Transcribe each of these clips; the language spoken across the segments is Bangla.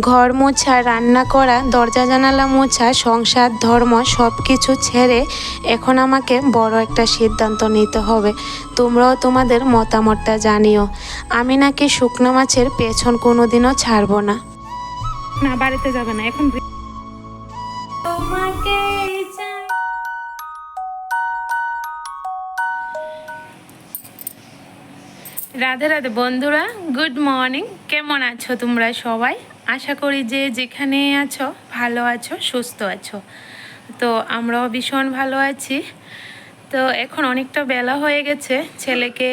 ঘর মোছা রান্না করা দরজা জানালা মোছা সংসার ধর্ম সব কিছু ছেড়ে এখন আমাকে বড় একটা সিদ্ধান্ত নিতে হবে। তোমরাও তোমাদের মতামতটা জানিও। আমি নাকি শুকনো মাছের পেছন কোনো দিনও ছাড়বো না। না বাড়িতে যাবে না এখন তোমাকে রাধে রাধে বন্ধুরা গুড মর্নিং কেমন আছো তোমরা সবাই? আশা করি যে যেখানে আছো, ভালো আছো, সুস্থ আছো। তো আমরাও ভীষণ ভালো আছি। তো এখন অনেকটা বেলা হয়ে গেছে। ছেলেকে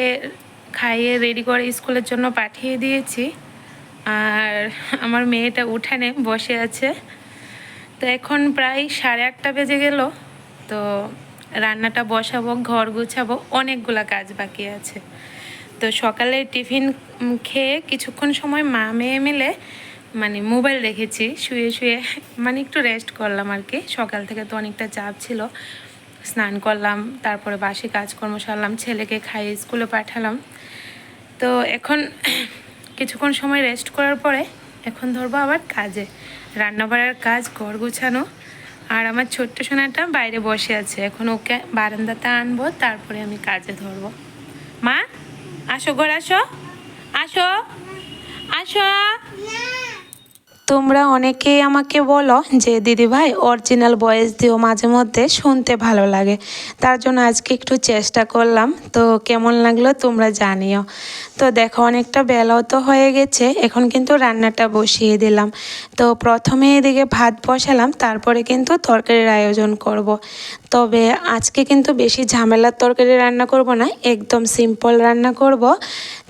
খাইয়ে রেডি করে স্কুলের জন্য পাঠিয়ে দিয়েছি। আর আমার মেয়েটা উঠানে বসে আছে। তো এখন প্রায় সাড়ে আটটা বেজে গেল। তো রান্নাটা বসাবো, ঘর গুছাবো, অনেকগুলা কাজ বাকি আছে। তো সকালে টিফিন খেয়ে কিছুক্ষণ সময় মা মেয়ে মিলে মানে মোবাইল দেখেছি শুয়ে শুয়ে মানে একটু রেস্ট করলাম আর কি। সকাল থেকে তো অনেকটা চাপ ছিল। স্নান করলাম, তারপরে বাসি কাজকর্ম সারলাম, ছেলেকে খাইয়ে স্কুলে পাঠালাম। তো এখন কিছুক্ষণ সময় রেস্ট করার পরে এখন ধরবো আবার কাজে। রান্না বাড়ার কাজ, ঘর গুছানো। আর আমার ছোট্ট সোনাটা বাইরে বসে আছে। এখন ওকে বারান্দাতে আনব, তারপরে আমি কাজে ধরবো। মা, আসো ঘর, আসো। আসো। আসো। তোমরা অনেকেই আমাকে বলো যে দিদি ভাই অরিজিনাল ভয়েস দিও মাঝে মধ্যে, শুনতে ভালো লাগে। তার জন্য আজকে একটু চেষ্টা করলাম। তো কেমন লাগল তোমরা জানিও। তো দেখো, অনেকটা বেলাও তো হয়ে গেছে, এখন কিন্তু রান্নাটা বসিয়ে দিলাম। তো প্রথমে এদিকে ভাত বসালাম, তারপরে কিন্তু তরকারির আয়োজন করব। তবে আজকে কিন্তু বেশি ঝামেলার তরকারি রান্না করব না, একদম সিম্পল রান্না করব।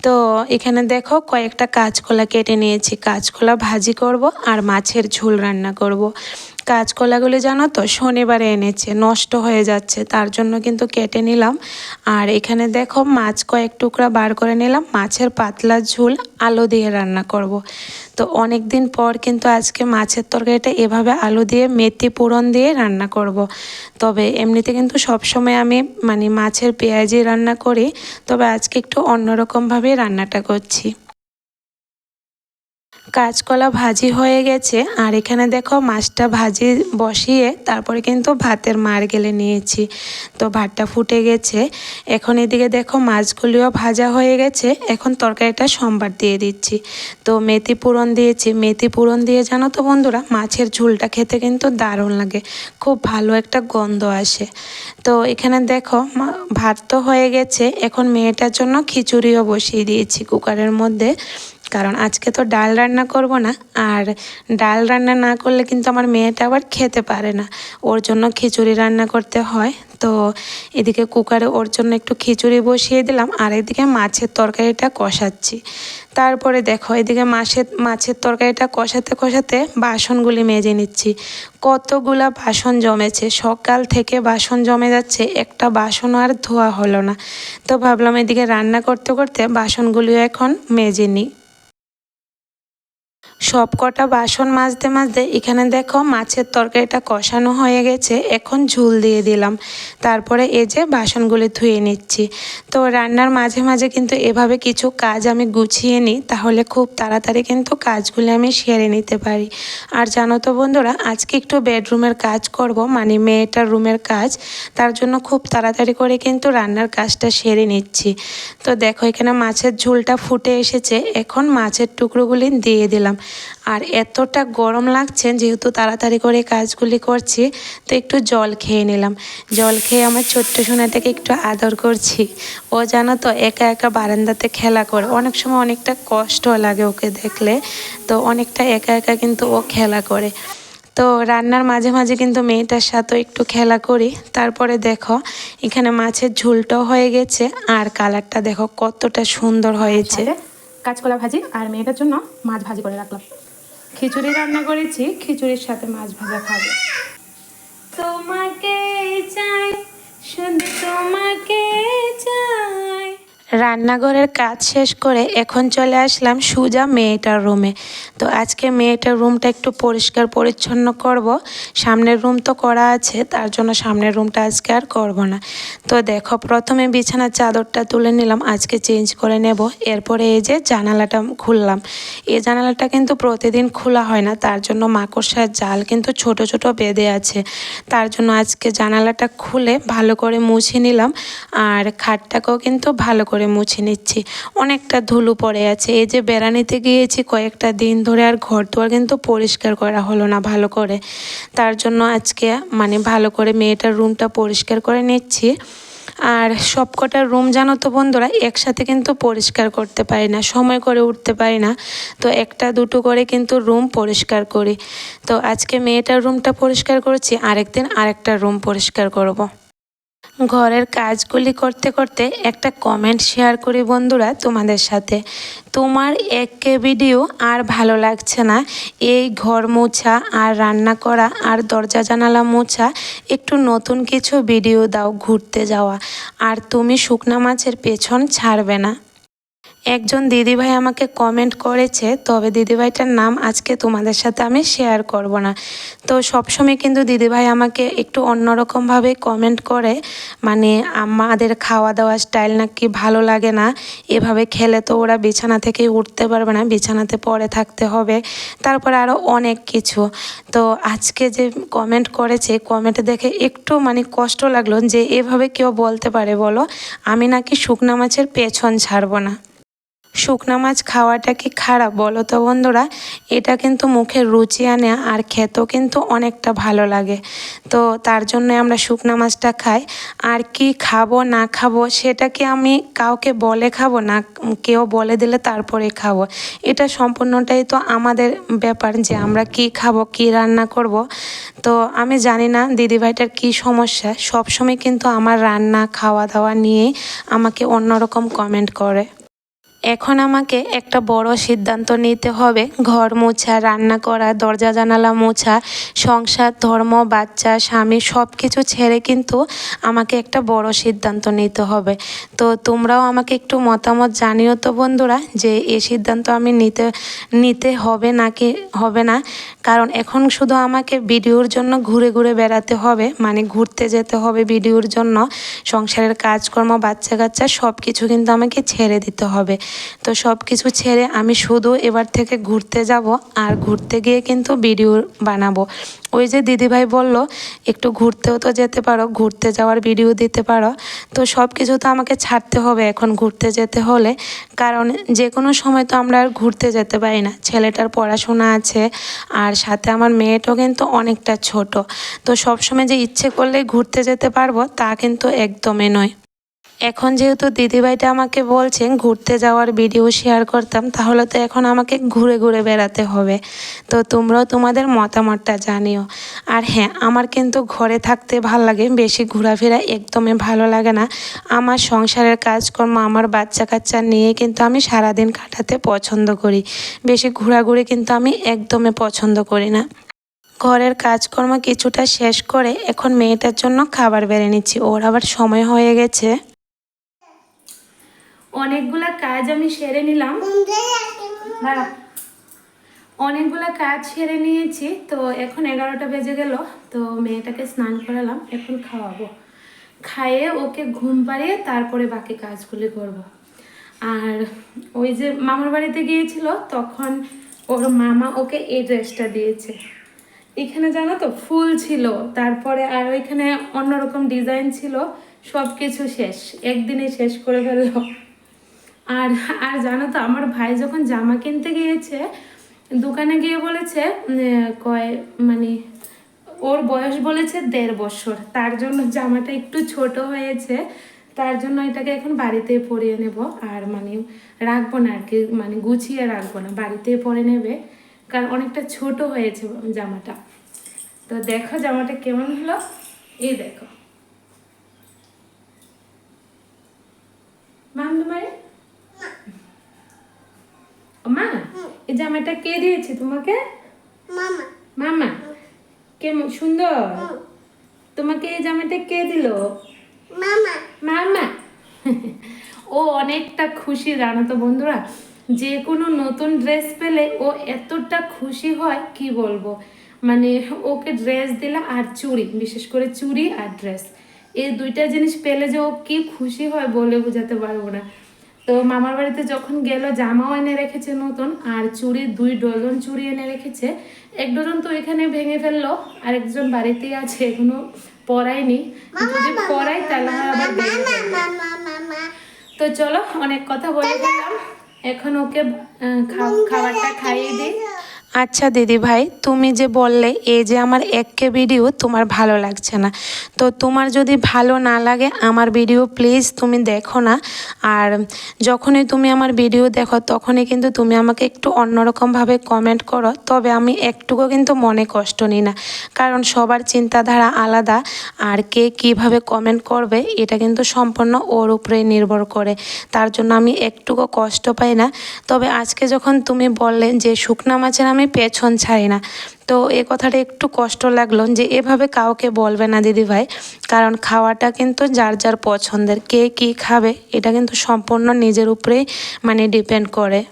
তো এখানে দেখো কয়েকটা কাঁচকলা কেটে নিয়েছি কাঁচকলা ভাজি করব আর মাছের ঝোল রান্না করব। কাঁচকলাগুলো জানো তো, শনিবারে এনেছে, নষ্ট হয়ে যাচ্ছে, তার জন্য কিন্তু কেটে নিলাম আর এখানে দেখো মাছ কয়েক টুকরা বার করে নিলাম, মাছের পাতলা ঝোল আলু দিয়ে রান্না করব। তো অনেক দিন পর কিন্তু আজকে মাছের তরকারিটা এভাবে আলু দিয়ে মেথি পুরন দিয়ে রান্না করব। তবে এমনিতে কিন্তু সবসময় আমি মানে মাছের পেঁয়াজি রান্না করি, তবে আজকে একটু অন্যরকমভাবে রান্নাটা করছি কাঁচকলা ভাজি হয়ে গেছে। আর এখানে দেখো মাছটা ভাজি বসিয়ে তারপরে কিন্তু ভাতের মার গেলে নিয়েছি। তো ভাতটা ফুটে গেছে। এখন এদিকে দেখো মাছগুলিও ভাজা হয়ে গেছে। এখন তরকারিটা সোমবার দিয়ে দিচ্ছি। তো মেথি পুরন দিয়েছি। মেথি পুরন দিয়ে জানো তো বন্ধুরা, মাছের ঝোলটা খেতে কিন্তু দারুণ লাগে। খুব ভালো একটা গন্ধ আসে। তো এখানে দেখো ভাত তো হয়ে গেছে। এখন মেয়েটার জন্য খিচুড়িও বসিয়ে দিয়েছি কুকারের মধ্যে। কারণ আজকে তো ডাল রান্না করব না, আর ডাল রান্না না করলে কিন্তু আমার মেয়েটা আবার খেতে পারে না। ওর জন্য খিচুড়ি রান্না করতে হয়, তো এদিকে কুকারে ওর জন্য একটু খিচুড়ি বসিয়ে দিলাম, আর এদিকে মাছের তরকারিটা কষাচ্ছি। তারপরে দেখো, এদিকে মাছের মাছের তরকারিটা কষাতে কষাতে বাসনগুলি মেজে নিচ্ছি। কতগুলা বাসন জমেছে, সকাল থেকে বাসন জমে যাচ্ছে, একটা বাসনও আর ধোয়া হলো না। তো ভাবলাম এদিকে রান্না করতে করতে বাসনগুলিও এখন মেজে নিই। সব কটা বাসন মাজতে মাজতে এখানে দেখো মাছের তরকারিটা কষানো হয়ে গেছে, এখন ঝুল দিয়ে দিলাম। তারপরে এই যে বাসনগুলি ধুয়ে নিচ্ছি। তো রান্নার মাঝে মাঝে কিন্তু এভাবে কিছু কাজ আমি গুছিয়ে নিই, তাহলে খুব তাড়াতাড়ি কিন্তু কাজগুলি আমি সেরে নিতে পারি। আর জানো তো বন্ধুরা, আজকে একটু বেডরুমের কাজ করব মানে মেয়েটার রুমের কাজ। তার জন্য খুব তাড়াতাড়ি করে কিন্তু রান্নার কাজটা সেরে নিচ্ছি। তো দেখো এখানে মাছের ঝোলটা ফুটে এসেছে, এখন মাছের টুকরোগুলি দিয়ে দিলাম। আর এতটা গরম লাগছে যেহেতু তাড়াতাড়ি করে কাজগুলি করছি, তো একটু জল খেয়ে নিলাম। জল খেয়ে আমার ছোট্ট সোনাটাকে একটু আদর করছি। ও জানো তো, একা একা বারান্দাতে খেলা করে। অনেক সময় অনেকটা কষ্ট লাগে ওকে দেখলে। তো অনেকটা একা একা কিন্তু ও খেলা করে। তো রান্নার মাঝে মাঝে কিন্তু মেয়েটার সাথেও একটু খেলা করি। তারপরে দেখো, এখানে মাছের ঝোলটাও হয়ে গেছে। আর কালারটা দেখো কতটা সুন্দর হয়েছে। কাঁচকলা ভাজি আর মেয়েটার জন্য মাছ ভাজি করে রাখলাম। খিচুড়ি রান্না করেছি, খিচুড়ির সাথে মাছ ভাজা খাবে। তোমাকে চাই, শুধু তোমাকে চাই। রান্নাঘরের কাজ শেষ করে এখন চলে আসলাম সুজা মেয়েটার রুমে। তো আজকে মেয়েটার রুমটা একটু পরিষ্কার পরিচ্ছন্ন করব। সামনের রুম তো করা আছে, তার জন্য সামনের রুমটা আজকে আর করব না। তো দেখো, প্রথমে বিছানার চাদরটা তুলে নিলাম, আজকে চেঞ্জ করে নেব। এরপরে এই যে জানালাটা খুললাম। এই জানালাটা কিন্তু প্রতিদিন খোলা হয় না, তার জন্য মাকড়সার জাল কিন্তু ছোট ছোট বেঁধে আছে। তার জন্য আজকে জানালাটা খুলে ভালো করে মুছে নিলাম, আর খাটটাকেও কিন্তু ভালো করে মুছে নিচ্ছি। অনেকটা ধুলো পড়ে আছে। এই যে বেড়ানিতে গিয়েছি কয়েকটা দিন ধরে আর ঘর দুয়ার কিন্তু পরিষ্কার করা হলো না ভালো করে। তার জন্য আজকে মানে ভালো করে মেয়েটার রুমটা পরিষ্কার করে নিচ্ছি। আর সবকটা রুম জানো তো বন্ধুরা, একসাথে কিন্তু পরিষ্কার করতে পারি না, সময় করে উঠতে পারি না। তো একটা দুটো করে কিন্তু রুম পরিষ্কার করি। তো আজকে মেয়েটার রুমটা পরিষ্কার করেছি, আরেকদিন আরেকটা রুম পরিষ্কার করব। ঘরের কাজগুলি করতে করতে একটা কমেন্ট শেয়ার করি বন্ধুরা তোমাদের সাথে। তোমার একে ভিডিও আর ভালো লাগছে না, এই ঘর মোছা আর রান্না করা আর দরজা জানালা মোছা, একটু নতুন কিছু ভিডিও দাও ঘুরতে যাওয়া। আর তুমি শুকনা মাছের পেছন ছাড়বে না। একজন দিদিভাই আমাকে কমেন্ট করেছে, তবে দিদিভাইটার নাম আজকে তোমাদের সাথে আমি শেয়ার করব না। তো সবসময় কিন্তু দিদিভাই আমাকে একটু অন্যরকমভাবে কমেন্ট করে মানে আমাদের খাওয়া দাওয়া স্টাইল নাকি ভালো লাগে না, এভাবে খেলে তো ওরা বিছানা থেকেই উঠতে পারবে না, বিছানাতে পড়ে থাকতে হবে, তারপরে আরও অনেক কিছু। তো আজকে যে কমেন্ট করেছে কমেন্ট দেখে একটু মানে কষ্ট লাগল যে এভাবে কেউ বলতে পারে বলো, আমি নাকি শুকনা মাছের পেছন ছাড়বো না। শুকনা মাছ খাওয়াটা কি খারাপ বলো তো বন্ধুরা? এটা কিন্তু মুখের রুচি আনে আর খেতেও কিন্তু অনেকটা ভালো লাগে। তো তার জন্য আমরা শুকনা মাছটা খাই। আর কি খাব, না খাব, সেটা কি আমি কাউকে বলে খাব? না কেউ বলে দিলে তারপরে খাব? এটা সম্পূর্ণটাই তো আমাদের ব্যাপার যে আমরা কি খাব, কি রান্না করব। তো আমি জানি না দিদিভাইটার কি সমস্যা। সবসময় কিন্তু আমার রান্না খাওয়া দাওয়া নিয়ে আমাকে অন্যরকম কমেন্ট করে। এখন আমাকে একটা বড় সিদ্ধান্ত নিতে হবে। ঘর মোছা, রান্না করা, দরজা জানালা মোছা, সংসার, ধর্ম, বাচ্চা, স্বামী সব কিছু ছেড়ে কিন্তু আমাকে একটা বড় সিদ্ধান্ত নিতে হবে। তো তোমরাও আমাকে একটু মতামত জানিও তো বন্ধুরা যে এই সিদ্ধান্ত আমি নিতে নিতে হবে নাকি হবে না? কারণ এখন শুধু আমাকে ভিডিওর জন্য ঘুরে ঘুরে বেড়াতে হবে মানে ঘুরতে যেতে হবে ভিডিওর জন্য। সংসারের কাজকর্ম বাচ্চা কাচ্চা সব কিছু কিন্তু আমাকে ছেড়ে দিতে হবে। তো সব কিছু ছেড়ে আমি শুধু এবার থেকে ঘুরতে যাব আর ঘুরতে গিয়ে কিন্তু ভিডিও বানাবো। ওই যে দিদিভাই বলল, একটু ঘুরতেও তো যেতে পারো, ঘুরতে যাওয়ার ভিডিও দিতে পারো। তো সব কিছু তো আমাকে ছাড়তে হবে এখন ঘুরতে যেতে হলে। কারণ যে কোনো সময় তো আমরা আর ঘুরতে যেতে পারি না। ছেলেটার পড়াশোনা আছে আর সাথে আমার মেয়েটাও কিন্তু অনেকটা ছোট। তো সবসময় যে ইচ্ছে করলে ঘুরতে যেতে পারব তা কিন্তু একদমই নয়। এখন যেহেতু দিদিভাইটা আমাকে বলছেন ঘুরতে যাওয়ার ভিডিও শেয়ার করতাম, তাহলে তো এখন আমাকে ঘুরে ঘুরে বেড়াতে হবে। তো তোমরাও তোমাদের মতামতটা জানিও। আর হ্যাঁ আমার কিন্তু ঘরে থাকতে ভালো লাগে, বেশি ঘোরাফেরা একদমই ভালো লাগে না। আমার সংসারের কাজকর্ম, আমার বাচ্চা কাচ্চা নিয়ে কিন্তু আমি সারাদিন কাটাতে পছন্দ করি। বেশি ঘোরাঘুরি কিন্তু আমি একদমই পছন্দ করি না। ঘরের কাজকর্ম কিছুটা শেষ করে এখন মেয়েটার জন্য খাবার বেড়ে নিচ্ছি। ওর আবার সময় হয়ে গেছে। অনেকগুলা কাজ আমি সেরে নিলাম। অনেকগুলা কাজ সেরে নিয়েছি, তো এখন এগারোটা বেজে গেল, তো মেয়েটাকে স্নান করালাম, এখন খাওয়াবো। খাইয়ে ওকে ঘুম পাড়িয়ে তারপরে বাকি কাজগুলি করব। আর ওই যে মামার বাড়িতে গিয়েছিল, তখন ওর মামা ওকে এই ড্রেসটা দিয়েছে। এখানে জানো তো, ফুল ছিল, তারপরে আর ওইখানে অন্যরকম ডিজাইন ছিল সব কিছু শেষ, একদিনে শেষ করে ফেলল। আর আর জানো তো, আমার ভাই যখন জামা কিনতে গিয়েছে, দোকানে গিয়ে বলেছে কয় মানে ওর বয়স বলেছে দেড় বছর। তার জন্য জামাটা একটু ছোট হয়েছে, তার জন্য এটাকে এখন বাড়িতে পরিয়ে নেব। আর মানে রাখব না আর কি মানে গুছিয়ে রাখব না বাড়িতে পরে নেবে। কারণ অনেকটা ছোট হয়েছে জামাটা। তো দেখো জামাটা কেমন হলো। এই দেখো। মাম, তোমার? মা এই জামাটা কে দিয়েছে তোমাকে? মামা। মামা কেমন সুন্দর? তোমাকে এই জামাটা কে দিল? মামা। মামা। ও অনেকটা খুশি জানো তো বন্ধুরা যে কোনো নতুন ড্রেস পেলে ও এতটা খুশি হয় কি বলব? মানে ওকে ড্রেস দিলে আর চুড়ি বিশেষ করে চুড়ি আর ড্রেস এই দুইটা জিনিস পেলে যে ও কি খুশি হয় বলে বোঝাতে পারব না। তো মামার বাড়িতে যখন গেল জামাও এনে রেখেছে নতুন আর চুড়ি দুই ডজন চুড়ি এনে রেখেছে। এক ডজন তো এখানে ভেঙে ফেলল আর একজন বাড়িতেই আছে এখনও পড়ায়নি। যদি পড়াই তাহলে আবার তো চলো অনেক কথা বলে গেলাম এখন ওকে খাবারটা খাইয়ে দিই। আচ্ছা দিদি ভাই, তুমি যে বললে এই যে আমার এককে ভিডিও তোমার ভালো লাগছে না। তো তোমার যদি ভালো না লাগে আমার ভিডিও প্লিজ তুমি দেখো না। আর যখনই তুমি আমার ভিডিও দেখো তখনই কিন্তু তুমি আমাকে একটু অন্যরকমভাবে কমেন্ট করো। তবে আমি একটুকু কিন্তু মনে কষ্ট নিই না। কারণ সবার চিন্তাধারা আলাদা আর কে কীভাবে কমেন্ট করবে এটা কিন্তু সম্পূর্ণ ওর উপরে নির্ভর করে। তার জন্য আমি একটুকু কষ্ট পাই না। তবে আজকে যখন তুমি বললে যে শুকনা মাছের আমি পেছন ছাড়ি না। তো এ কথাটা একটু কষ্ট লাগল যে এভাবে কাউকে বলবে না দিদিভাই। কারণ খাওয়াটা কিন্তু যার যার পছন্দের, কে কী খাবে, এটা কিন্তু সম্পূর্ণ নিজের উপরেই মানে ডিপেন্ড করে।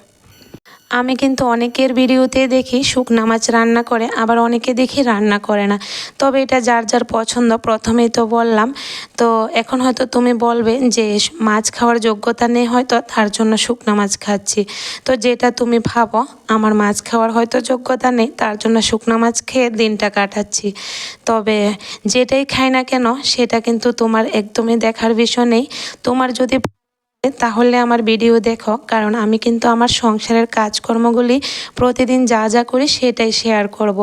আমি কিন্তু অনেকের ভিডিওতে দেখি শুকনা মাছ রান্না করে, আবার অনেকে দেখি রান্না করে না। তবে এটা যার যার পছন্দ, প্রথমেই তো বললাম। তো এখন হয়তো তুমি বলবে যে মাছ খাওয়ার যোগ্যতা নেই হয়তো, তার জন্য শুকনা মাছ খাচ্ছি। তো যেটা তুমি ভাবো, আমার মাছ খাওয়ার হয়তো যোগ্যতা নেই, তার জন্য শুকনা মাছ খেয়ে দিনটা কাটাচ্ছি। তবে যেটাই খাই না কেন, সেটা কিন্তু তোমার একদমই দেখার বিষয় নেই। তোমার যদি তাহলে আমার ভিডিও দেখো, কারণ আমি কিন্তু আমার সংসারের কাজকর্মগুলি প্রতিদিন যা যা করি সেটাই শেয়ার করব।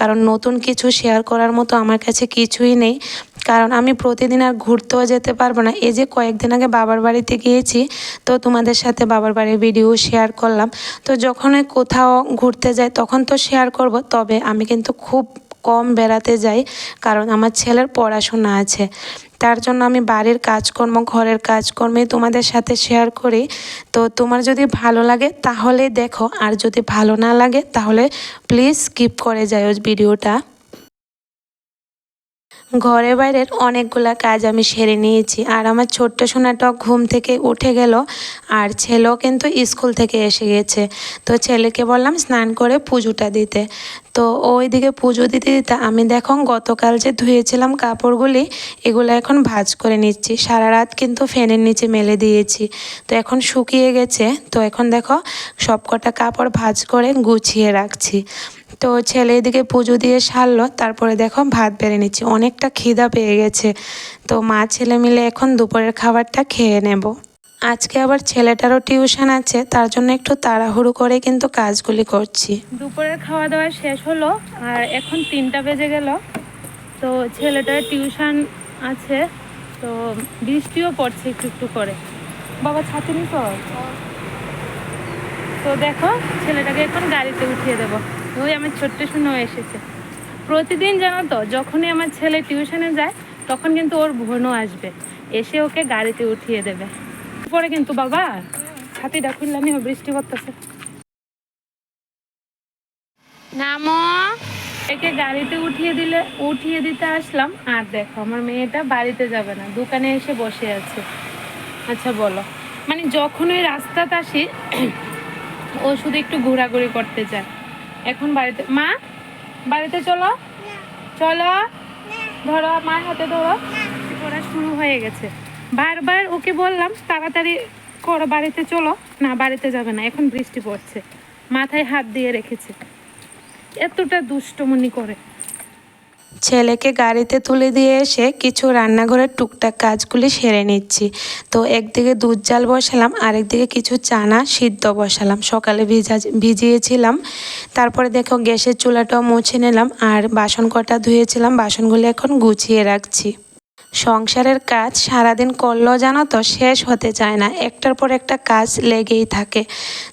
কারণ নতুন কিছু শেয়ার করার মতো আমার কাছে কিছুই নেই। কারণ আমি প্রতিদিন আর ঘুরতেও যেতে পারব না। এই যে কয়েকদিন আগে বাবার বাড়িতে গিয়েছি, তো তোমাদের সাথে বাবার বাড়ির ভিডিও শেয়ার করলাম। তো যখনই কোথাও ঘুরতে যাই, তখন তো শেয়ার করব, তবে আমি কিন্তু খুব কম বেড়াতে যাই, কারণ আমার ছেলের পড়াশোনা আছে। তার জন্য আমি বাড়ির কাজকর্ম, ঘরের কাজকর্মে তোমাদের সাথে শেয়ার করি। তো তোমার যদি ভালো লাগে তাহলে দেখো, আর যদি ভালো না লাগে তাহলে প্লিজ স্কিপ করে যাও ভিডিওটা ঘরে বাইরের অনেকগুলা কাজ আমি সেরে নিয়েছি, আর আমার ছোট্ট সোনাটা ঘুম থেকে উঠে গেল, আর ছেলেও কিন্তু স্কুল থেকে এসে গেছে। তো ছেলেকে বললাম স্নান করে পুজোটা দিতে। তো ওইদিকে পুজো দিতে দিতে আমি দেখো গতকাল যে ধুয়েছিলাম কাপড়গুলি, এগুলো এখন ভাজ করে নিচ্ছি। সারা রাত কিন্তু ফ্যানের নিচে মেলে দিয়েছি। তো এখন শুকিয়ে গেছে। তো এখন দেখো সব কটা কাপড় ভাজ করে গুছিয়ে রাখছি। তো ছেলে এদিকে পুজো দিয়ে সারলো, তারপরে দেখো ভাত বেড়ে নিচ্ছি। অনেকটা খিদা পেয়ে গেছে। তো মা ছেলে মিলে এখন দুপুরের খাবারটা খেয়ে নেব। আজকে আবার ছেলেটারও টিউশন আছে, তার জন্য একটু তাড়াহুড়ো করে কিন্তু কাজগুলি করছি। দুপুরের খাওয়া দাওয়া শেষ হলো, আর এখন তিনটা বেজে গেল। তো ছেলেটার টিউশন আছে, তো বৃষ্টিও পড়ছে একটু একটু করে। বাবা, ছাতি নিস তো দেখো, ছেলেটাকে এখন গাড়িতে উঠিয়ে দেবো। ওই আমার ছোট্ট শুনেও এসেছে। প্রতিদিন জানো তো, যখনই আমার ছেলে টিউশনে যায়, তখন কিন্তু ওর বোনও আসবে। এসে ওকে গাড়িতে উঠিয়ে দেবে। পরে কিন্তু বাবা ছাতিটা খুললাম বৃষ্টি করতেছে নামো। একে গাড়িতে উঠিয়ে দিলে উঠিয়ে দিতে আসলাম। আর দেখো আমার মেয়েটা বাড়িতে যাবে না দোকানে এসে বসে আছে। আচ্ছা বলো। মানে যখন ওই রাস্তাতে আসি ও শুধু একটু ঘোরাঘুরি করতে চায় এখন বাড়িতে মা বাড়িতে চলো। চলো। ধরো মার হাতে ধরো। করা শুরু হয়ে গেছে। বারবার ওকে বললাম, তাড়াতাড়ি করো, বাড়িতে চলো। না, বাড়িতে যাবে না, এখন বৃষ্টি পড়ছে। মাথায় হাত দিয়ে রেখেছে। এতটা দুষ্টমনি করে। ছেলেকে গাড়িতে তুলে দিয়ে এসে কিছু রান্নাঘরের টুকটাক কাজগুলি সেরে নিচ্ছি। তো একদিকে দুধ জাল বসালাম, আরেকদিকে কিছু চানা সিদ্ধ বসালাম। সকালে ভিজা ভিজিয়েছিলাম, তারপরে দেখো গ্যাসের চুলাটাও মুছে নিলাম, আর বাসন কটা ধুয়েছিলাম, বাসনগুলি এখন গুছিয়ে রাখছি। সংসারের কাজ সারাদিন করলেও জানো তো শেষ হতে চায় না। একটার পর একটা কাজ লেগেই থাকে।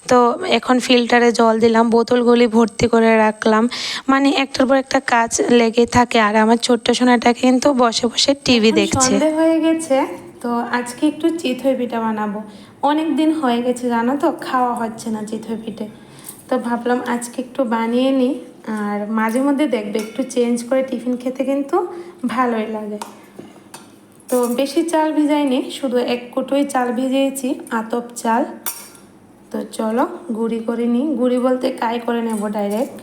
তো এখন ফিল্টারে জল দিলাম বোতলগুলি ভর্তি করে রাখলাম। মানে একটার পর একটা কাজ লেগেই থাকে। আর আমার ছোট্ট সোনাটা কিন্তু বসে বসে টিভি দেখছে। হয়ে গেছে তো আজকে একটু চিথই পিঠা বানাবো। অনেক দিন হয়ে গেছে জানো তো খাওয়া হচ্ছে না চিথই পিঠে। তো ভাবলাম আজকে একটু বানিয়ে নিই আর মাঝে মধ্যে দেখবে একটু চেঞ্জ করে টিফিন খেতে কিন্তু ভালোই লাগে। তো বেশি চাল ভিজাইনি, শুধু এক কোটোই চাল ভিজিয়েছি, আতপ চাল। তো চলো, গুঁড়ি করে নিই গুঁড়ি বলতে কাই করে নেব ডাইরেক্ট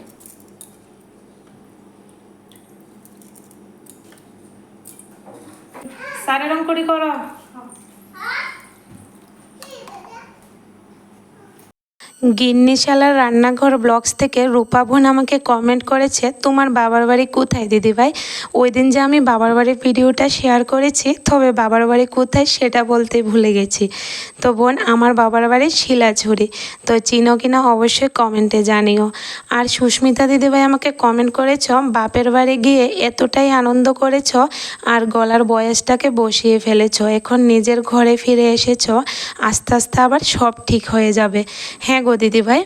সারে রং করি করো। গিন্নিশালার রান্নাঘর ব্লগস থেকে রূপা বোন আমাকে কমেন্ট করেছে, তোমার বাবার বাড়ি কোথায় দিদিভাই ওই দিন যে আমি বাবার বাড়ির ভিডিওটা শেয়ার করেছি, তবে বাবার বাড়ি কোথায় সেটা বলতে ভুলে গেছি। তো বোন, আমার বাবার বাড়ি শিলাঝুরি। তো চিনো কিনা অবশ্যই কমেন্টে জানিও। আর সুস্মিতা দিদিভাই আমাকে কমেন্ট করেছ, বাপের বাড়ি গিয়ে এতটাই আনন্দ করেছ আর গলার বয়সটাকে বসিয়ে ফেলেছ, এখন নিজের ঘরে ফিরে এসেছ, আস্তে আস্তে আবার সব ঠিক হয়ে যাবে। হ্যাঁ গো দিদিভাই,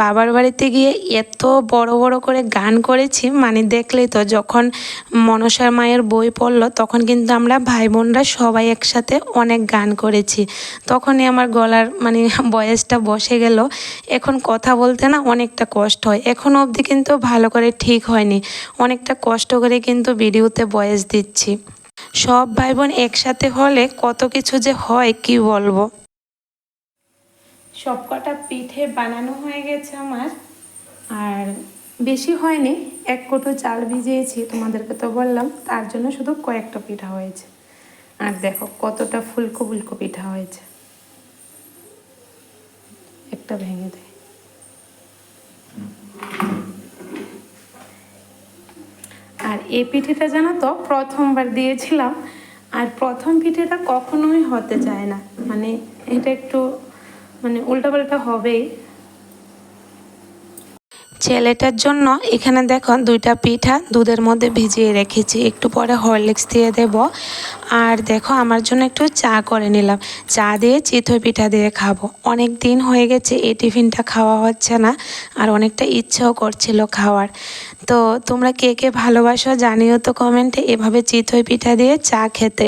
বাবার বাড়িতে গিয়ে এত বড় বড় করে গান করেছি মানে দেখলেই তো যখন মনসার মায়ের বই পড়ল, তখন কিন্তু আমরা ভাই বোনরা সবাই একসাথে অনেক গান করেছি। তখনই আমার গলার মানে বয়সটা বসে গেল। এখন কথা বলতে না অনেকটা কষ্ট হয়। এখন অবধি কিন্তু ভালো করে ঠিক হয়নি। অনেকটা কষ্ট করে কিন্তু ভিডিওতে বয়স দিচ্ছি। সব ভাই বোন একসাথে হলে কত কিছু যে হয়, কি বলব? সব কটা পিঠে বানানো হয়ে গেছে আমার। আর বেশি হয়নি, এক কোটো চাল ভিজিয়েছি, তোমাদেরকে তো বললাম, তার জন্য শুধু কয়েকটা পিঠা হয়েছে। আর দেখো, কতটা ফুলকো ফুলকো পিঠা হয়েছে। একটা ভেঙে দেয় আর এই পিঠেটা জানো তো, প্রথমবার দিয়েছিলাম। আর প্রথম পিঠেটা কখনোই হতে চায় না। মানে এটা একটু মানে উল্টাপাল্টা হবেই। ছেলেটার জন্য এখানে দেখো দুইটা পিঠা দুধের মধ্যে ভিজিয়ে রেখেছি। একটু পরে হরলিক্স দিয়ে দেব। আর দেখো আমার জন্য একটু চা করে নিলাম। চা দিয়ে চিতই পিঠা দিয়ে খাব। অনেক দিন হয়ে গেছে, এই টিফিনটা খাওয়া হচ্ছে না। আর অনেকটা ইচ্ছেও করছিল খাওয়ার। তো তোমরা কে কে ভালোবাসো জানিও তো কমেন্টে। এভাবে চিতই পিঠা দিয়ে চা খেতে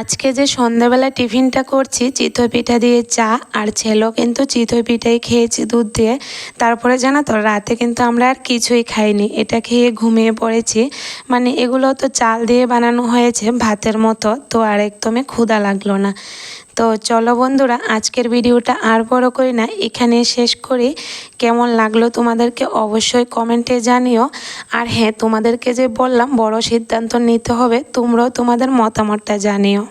আজকে যে সন্ধ্যাবেলা টিফিনটা করছি চিতই পিঠা দিয়ে চা, আর ছেলেও কিন্তু চিতই পিঠাই খেয়েছি দুধ দিয়ে। তারপরে জানো তো, রাতে কিন্তু আমরা আর কিছুই খাইনি। এটা খেয়ে ঘুমিয়ে পড়েছি। মানে এগুলো তো চাল দিয়ে বানানো হয়েছে ভাতের মতো, তো আর একদমই ক্ষুধা লাগল না। তো চলো বন্ধুরা, আজকের ভিডিওটা আর বড় করি না, এখানে শেষ করি। কেমন লাগল তোমাদেরকে অবশ্যই কমেন্টে জানিও। আর হ্যাঁ তোমাদেরকে যে বললাম, বড় সিদ্ধান্ত নিতে হবে, তোমরাও তোমাদের মতামতটা জানিও।